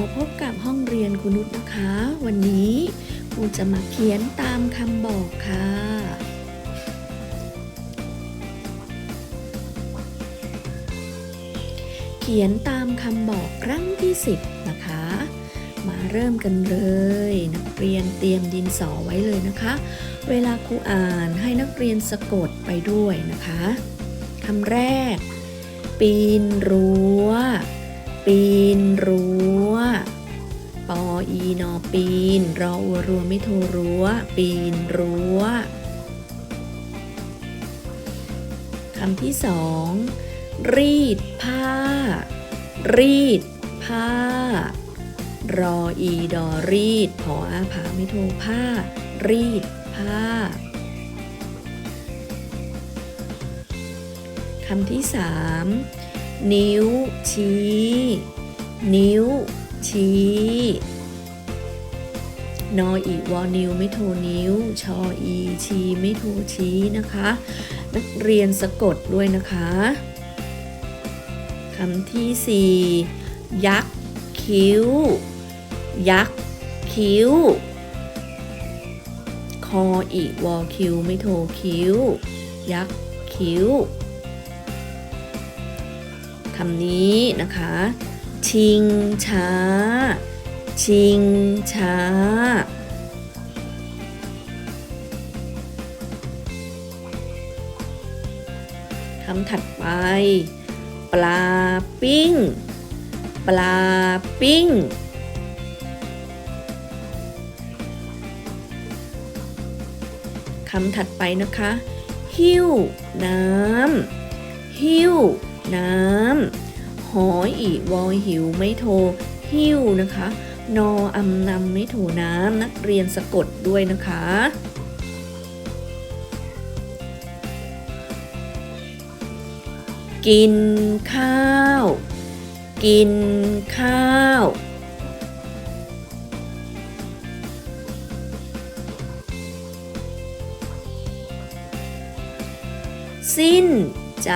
มาพบกับห้องเรียนคุณนุชนะคะ วันนี้ครูจะมาเขียนตามคำบอกค่ะ เขียนตามคำบอกครั้งที่10นะคะ มาเริ่มกันเลย นักเรียนเตรียมดินสอไว้เลยนะคะ เวลาครูอ่านให้นักเรียนสะกดไปด้วยนะคะคำแรก ปีนรั้วปีนรั้ว ออีนอปีน รออัวรัวไม่โทรรั้ว ปีนรั้วคำที่สองรีดผ้า รีดผ้า รออีดอรีดพออาผาไม่โทรผ้า รีดผ้าคำที่สามนิ้วชี้ นิ้วชี้ นออีวอนิวไม่โทรนิ้ว ชออีชีไม่โทรชี้นะคะ นักเรียนสะกดด้วยนะคะคำที่สี่ยักษ์คิ้ว ยักษ์คิ้ว คออีวอคิวไม่โทรคิ้ว ยักษ์คิ้วคำนี้นะคะ ชิงช้า ชิงช้า คำถัดไป ปลาปิ้ง ปลาปิ้ง คำถัดไปนะคะ หิ้วน้ำ หิ้วน้ำ หออีวอหิวไม่โทรหิ้วนะคะ นออำนำไม่โทรน้ำนักเรียนสะกดด้วยนะคะ กินข้าว กินข้าว สิ้นใจ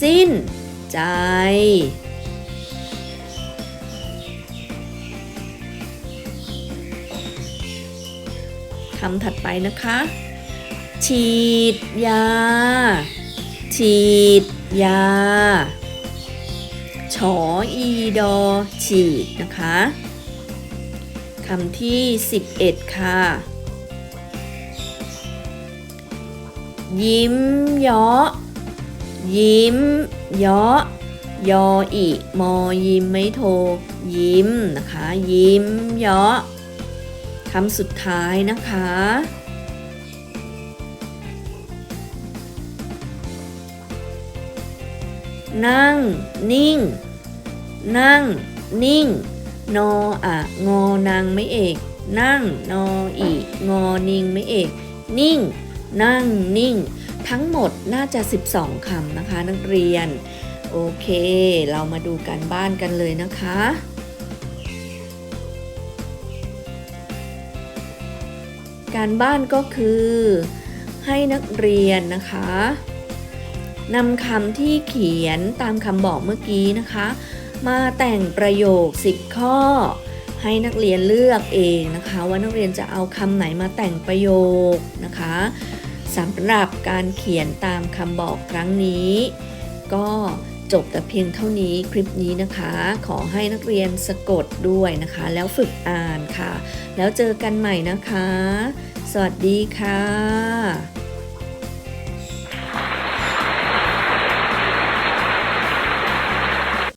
สิ้นใจ คำถัดไปนะคะ ฉีดยา ฉีดยา ฉออีดอ ฉีดนะคะคำที่ 11 ค่ะ ยิ้มเยาะยิ้มเยาะยออีมอยิ้มไม่โทรยิ้มนะคะ ยิ้มเยาะ คำสุดท้ายนะคะ นั่ง นิ่ง นั่ง นิ่ง นออะงอนางไม่เอก นั่ง นออีงอนิงไม่เอก นิ่ง นั่ง นิ่ง ทั้งหมดน่าจะ 12คำนะคะ นักเรียน โอเค เรามาดูการบ้านกันเลยนะคะ การบ้านก็คือ ให้นักเรียนนะคะนำคำที่เขียนตามคำบอกเมื่อกี้นะคะ มาแต่งประโยค 10 ข้อ ให้นักเรียนเลือกเองนะคะ ว่านักเรียนจะเอาคำไหนมาแต่งประโยคนะคะสำหรับการเขียนตามคำบอกครั้งนี้ ก็ จบแต่เพียงเท่านี้คลิปนี้นะคะ ขอให้นักเรียนสะกดด้วยนะคะ แล้วฝึกอ่านค่ะ แล้วเจอกันใหม่นะคะ สวัสดีค่ะ